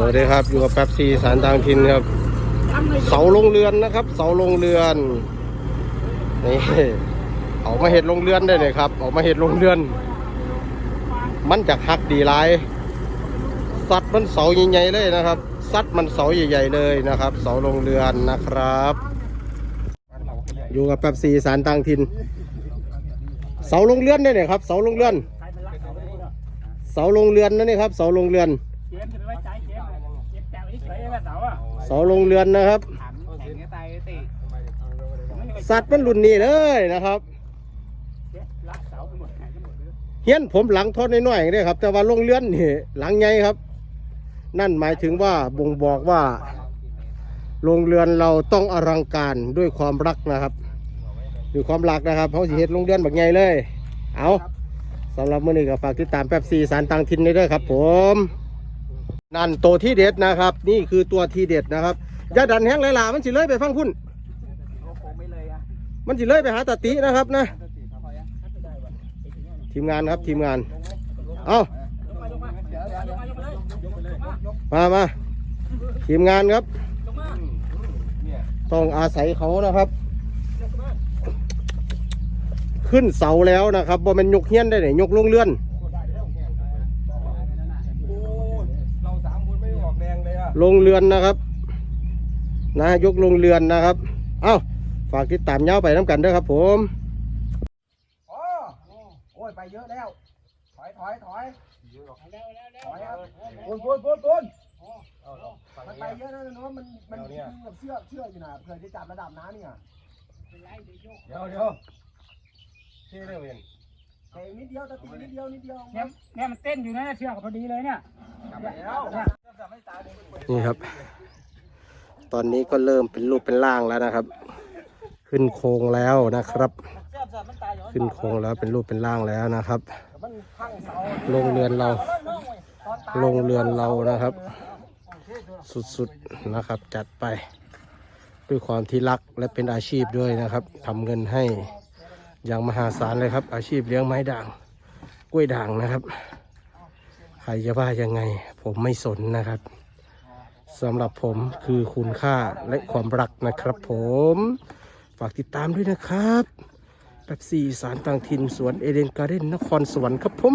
สวัสดีครับ อยู่กับแป๊บซีสารต่างถินครับ เสาลงเรือนนะครับ เสาลงเรือนนี่เอามาเห็ดลงเรือนได้เลยครับเอามาเห็ดลงเรือน มันจะหักดีหลายสัตว์มันเสาใหญ่ๆเลยนะครับสัตว์มันเสาใหญ่ๆเลยนะครับ เสาลงเรือนนะครับ อยู่กับแป๊บซีสารต่างถิ่นเสาลงเรือนได้เลยครับ เสาลงเรือน เสาลงเรือนนั่นนี่ครับ เสาลงเรือน เลยแบบเสาอะเสาลงเรือนนะครับถามแข่งกันตายติสัตว์มันรุ่นนี้เลยนะครับรักเสาไปหมดแข่งกันหมดเลยเฮียนผมหลังทอดน้อยๆนี่ครับ แต่ว่าลงเรือนนี่หลังใหญ่ครับ นั่นหมายถึงว่าบ่งบอกว่าโรงเรือนเราต้องอลังการด้วยความรักนะครับด้วยความรักนะครับเขาสิเฮ็ดโรงเรือนแบบใหญ่เลย เอาสำหรับมื้อนี้ก็ฝากติดตามแป๊บซีสารต่างถิ่นนี้ด้วยครับผม นั่นตัวที่เด็ดนะครับ นี่คือตัวที่เด็ดนะครับอย่าดันแห้งหลายๆมันสิเลยไปฟังพุ่นโอ้โหไม่เลยอะมันสิเลยไปหาตาตินะครับนะ ทีมงานครับทีมงาน เอามามาทีมงานครับ ต้องอาศัยเขานะครับ ขึ้นเสาแล้วนะครับบ่แมันยกเฮี้ยนได้ไหนยกลงเลื่อน โอ้เราสามคนไม่ได้ออกแดงเลยอะลงเรือนนะครับ นะยกลงเรือนนะครับ เอ้าฝากติดตามเย้าไปน้ำกันด้วยครับ ผมอ๋อโอ้ยไปเยอะแล้ว ถอยถอยถอยถอยครับปูนปูนปูนปูนมันไปเยอะแล้วนะเนาะมันมันยิงกับเชือกเชือกอยู่นะเผื่อจะจับระดับน้ำเนี่ยเดี๋ยวเดี๋ยวที่เรื่องเองเตะนิดเดียวตะตีนิดเดียวนิดเดียวเนี่ยเนี่ยมันเต้นอยู่นะเชือกพอดีเลยเนี่ยแล้ว นี่ครับ ตอนนี้ก็เริ่มเป็นรูปเป็นร่างแล้วนะครับ ขึ้นโครงแล้วนะครับ ขึ้นโครงแล้วเป็นรูปเป็นร่างแล้วนะครับมันพังเสาโรงเรือนเราโรงเรือนเรานะครับ สุดๆนะครับจัดไป ด้วยความที่รักและเป็นอาชีพด้วยนะครับทำเงินให้อย่างมหาศาลเลยครับ อาชีพเลี้ยงไม้ด่าง กล้วยด่างนะครับ รจะว่ายังไง ผมไม่สนนะครับสำหรับผมคือคุณค่าและความรักนะครับผม ฝากติดตามด้วยนะครับแบบสี่สารต่างถิ่นสวนเอเดนการ์เด้นนครสวรรค์ครับผม